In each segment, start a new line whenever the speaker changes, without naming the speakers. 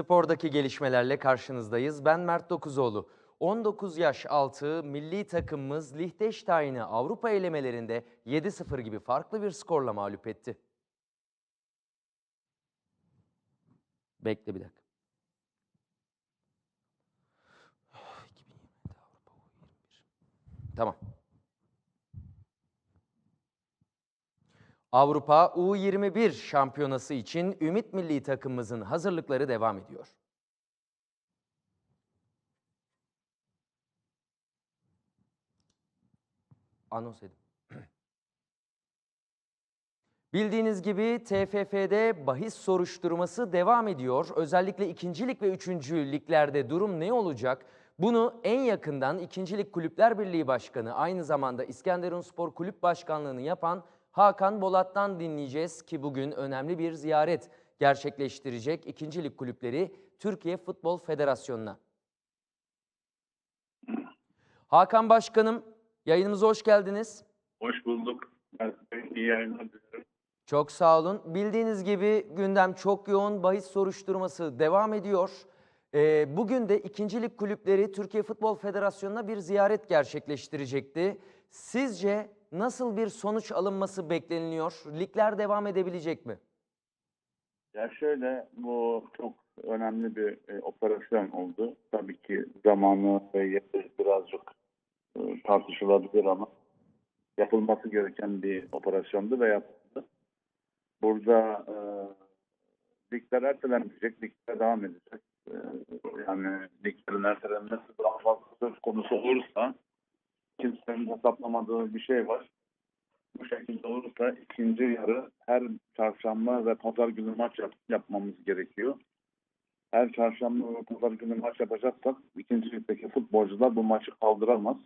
Spordaki gelişmelerle karşınızdayız. Ben Mert Dokuzoğlu. 19 yaş altı milli takımımız Liechtenstein'i Avrupa elemelerinde 7-0 gibi farklı bir skorla mağlup etti. Bekle bir dakika. 2020'de Avrupa U21. Tamam. Avrupa U21 şampiyonası için Ümit Milli takımımızın hazırlıkları devam ediyor. Anons edin. Bildiğiniz gibi TFF'de bahis soruşturması devam ediyor. Özellikle ikincilik ve üçüncü liglerde durum ne olacak? Bunu en yakından İkincilik Kulüpler Birliği Başkanı, aynı zamanda İskenderunspor Kulüp Başkanlığı'nı yapan Hakan Bolat'tan dinleyeceğiz ki bugün önemli bir ziyaret gerçekleştirecek İkincilik Kulüpleri Türkiye Futbol Federasyonu'na. Hakan Başkanım, yayınımıza hoş geldiniz.
Hoş bulduk. Ben iyi yayınlar.
Çok sağ olun. Bildiğiniz gibi gündem çok yoğun. Bahis soruşturması devam ediyor. Ee, bugün de ikincilik kulüpleri Türkiye Futbol Federasyonu'na bir ziyaret gerçekleştirecekti. Sizce nasıl bir sonuç alınması bekleniliyor? Ligler devam edebilecek mi?
Ya şöyle bu çok önemli bir e, operasyon oldu. Tabii ki zamanı ve yeri birazcık e, tartışılabilir ama yapılması gereken bir operasyondu ve yapıldı. Burada e, ligler ertelenmeyecek, ligler devam edecek. E, yani liglerin ertelenmesi daha fazla söz konusu olursa kimsenin hesaplamadığı bir şey var. Bu şekilde olursa ikinci yarı her çarşamba ve pazar günü maç yap- yapmamız gerekiyor. Her çarşamba ve pazar günü maç yapacaksak ikinci ligdeki futbolcular bu maçı kaldıramaz.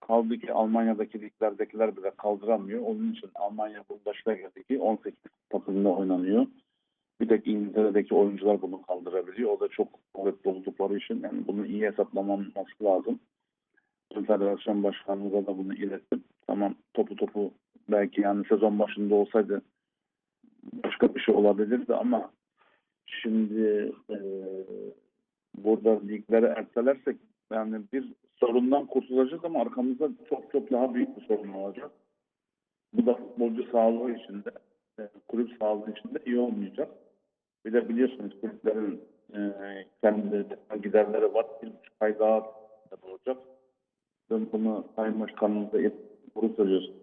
Kaldı ki Almanya'daki liglerdekiler bile kaldıramıyor. Onun için Almanya Bundesliga Ligi 18 takımda oynanıyor. Bir tek İngiltere'deki oyuncular bunu kaldırabiliyor. O da çok kuvvetli oldukları için yani bunu iyi hesaplamamız lazım. Federasyon başkanımıza da bunu ilettim. Tamam topu topu belki yani sezon başında olsaydı başka bir şey olabilirdi ama şimdi e, burada ligleri ertelersek yani bir sorundan kurtulacağız ama arkamızda çok çok daha büyük bir sorun olacak. Bu da futbolcu sağlığı içinde, e, kulüp sağlığı içinde iyi olmayacak. Bir de biliyorsunuz kulüplerin e, kendi giderleri var. Bir buçuk ay daha olacak. Ben bunu Sayın Başkanımıza bunu söylüyorsunuz.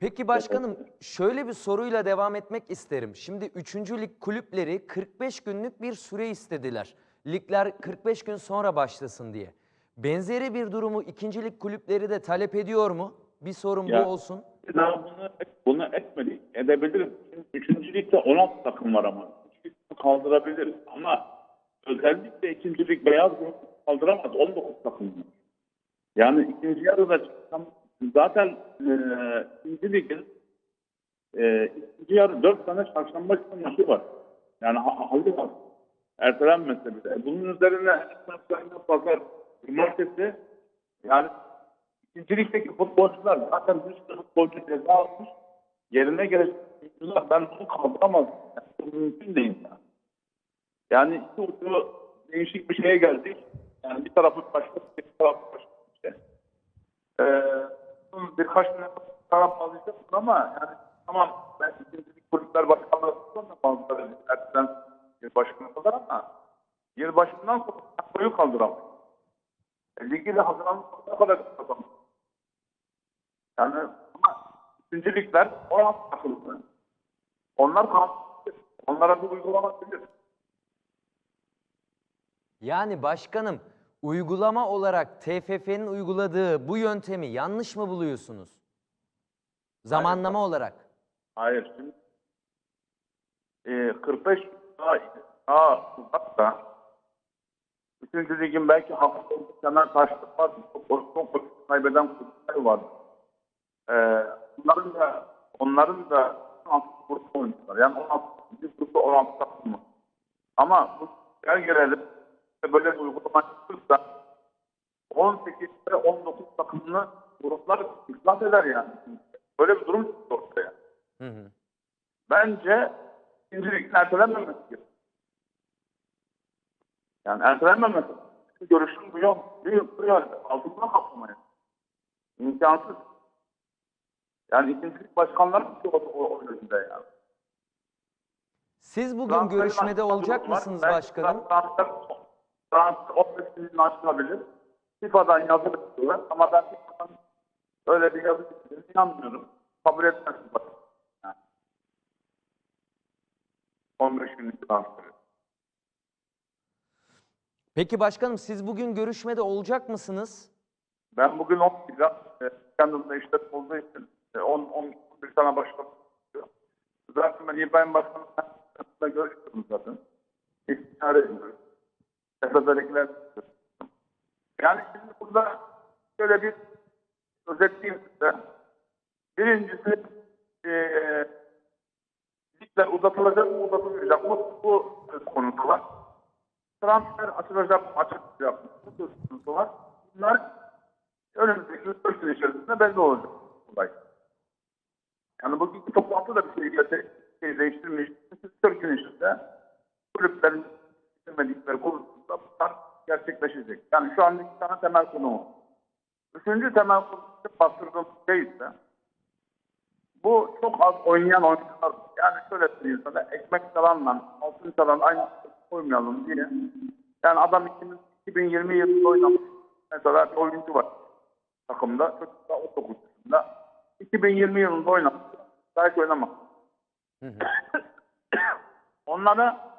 Peki başkanım şöyle bir soruyla devam etmek isterim. Şimdi 3. lig kulüpleri 45 günlük bir süre istediler. Ligler 45 gün sonra başlasın diye. Benzeri bir durumu ikincilik kulüpleri de talep ediyor mu? Bir sorun
Ya-
bu olsun.
Daha bunu, bunu etmedik. Edebiliriz. Üçüncü ligde 16 takım var ama. Üçüncü ligde kaldırabiliriz. Ama özellikle ikinci lig beyaz grup kaldıramaz. 19 takım var. Yani ikinci yarıda zaten e, ikinci ligin e, ikinci yarı 4 tane çarşamba günü maçı var. Yani ha- halı var. Ertelenmese bile. Bunun üzerine pazar, cumartesi yani İkinci ligdeki futbolcular zaten bir sürü futbolcu ceza almış. Yerine gelecek futbolcular ben bunu kaldıramazdım. Yani bu mümkün değil. Yani. yani iki ucu değişik bir şeye geldik. Yani bir tarafı başka bir tarafı başka. Bunun birkaç tane taraf alacak ama yani tamam ben ikinci lig kulüpler başkanlığı da bazıları erteden bir başkanı kadar ama yıl başından sonra koyu kaldıramam. E, ligi de hazırlanmak kadar kazanmış. Yani ama üçüncü ligler 16 takımlı. Onlar kalmıştır. Onlara bu uygulanabilir.
Yani başkanım uygulama olarak TFF'nin uyguladığı bu yöntemi yanlış mı buluyorsunuz? Zamanlama olarak.
Hayır şimdi e, 45 daha, daha uzakta Üçüncü ligin belki olduğu kenar taşlık var. Çok, çok, çok kaybeden kulüpler var. Ee, onların da onların da 16 grupta oyuncular. Yani 16 bir grupta 16 takım var. Ama bu gel gelelim işte böyle bir uygulama çıkırsa 18 ve 19 takımlı gruplar iflas eder yani. Böyle bir durum çıktı ortaya.
Hı hı. Bence...
Bence ikinci ligin ertelenmemesi gerekiyor. Yani ertelenmemesi. Görüşüm bu yok. Bir, bir yerde. Altından kalkamayız. İmkansız. Yani ikincilik başkanları mı o, o, o yönünde yani.
Siz bugün
Transferin
görüşmede olacak mısınız başkanım?
Transfer, transfer 15 günün açılabilir. FIFA'dan yazı bekliyorlar ama ben FIFA'dan öyle bir yazı beklediğine inanmıyorum. Kabul etmez FIFA. Yani. 15 günlük transferi.
Peki başkanım siz bugün görüşmede olacak mısınız?
Ben bugün 10 lira e, kendimde işletme olduğu için e, 10 10 bir tane başkan. Zaten ben İbrahim Başkan'la görüştüm zaten. İstihare ediyoruz. Tepederekler Yani şimdi burada şöyle bir özetleyeyim size. Birincisi e, ligler uzatılacak mı uzatılmayacak mı bu söz konusu var. Transfer açılacak mı açılmayacak mı bu söz konusu var. Bunlar önümüzdeki 4 gün içerisinde belli olacak olay. Yani bugünkü toplantı da bir şey, gerçek, şey değiştirmiş. Çünkü 4 gün içinde kulüplerin istemedikleri konusunda bunlar gerçekleşecek. Yani şu an iki tane temel konu var. Üçüncü temel konu bastırdığım şey ise bu çok az oynayan oyuncular. Yani şöyle söyleyeyim sana ekmek çalanla altın çalan aynı koymayalım diye. Yani adam 2020 yılında oynamış. Mesela bir oyuncu var takımda. Çocuk da 19 yaşında. 2020 yılında oynamış. Belki
hı.
Onlara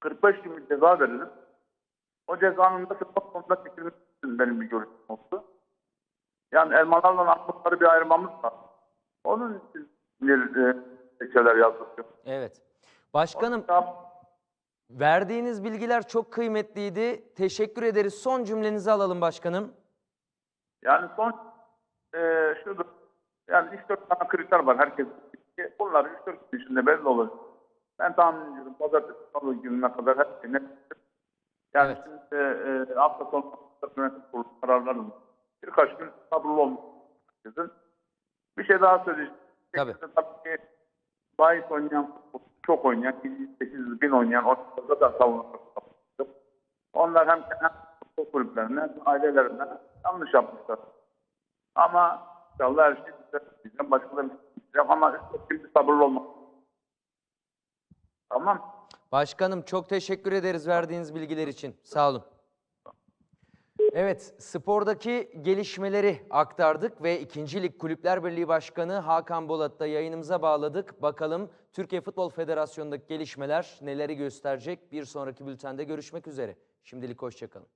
45 gün ceza verilir. O cezanın da spor konuda çekilmesi için benim bir görüşüm oldu. Yani elmalarla armutları bir ayırmamız var. Onun için bir e, şeyler yazdık.
Evet. Başkanım verdiğiniz bilgiler çok kıymetliydi. Teşekkür ederiz. Son cümlenizi alalım başkanım.
Yani son e, şudur. Yani 3-4 tane kriter var herkes. Bunlar 3-4 gün içinde belli olur. Ben tahmin ediyorum pazartesi salı gününe kadar her şey net. Yani
Evet.
şimdi e, hafta sonu yönetim kurulu kararları mı? Birkaç gün sabırlı herkesin. Bir şey daha söyleyeceğim.
Tabii.
Tabii ki bahis oynayan, çok oynayan, 800 bin oynayan ortada da savunmak Onlar hem kulüplerine hem ailelerine yanlış yapmışlar. Ama inşallah her şey güzel diyeceğim. Başka da bir şey ama şimdi sabırlı olmak. Tamam.
Başkanım çok teşekkür ederiz verdiğiniz bilgiler için. Sağ olun. Evet, spordaki gelişmeleri aktardık ve 2. Lig Kulüpler Birliği Başkanı Hakan Bolat'ı da yayınımıza bağladık. Bakalım Türkiye Futbol Federasyonu'ndaki gelişmeler neleri gösterecek? Bir sonraki bültende görüşmek üzere. Şimdilik hoşçakalın.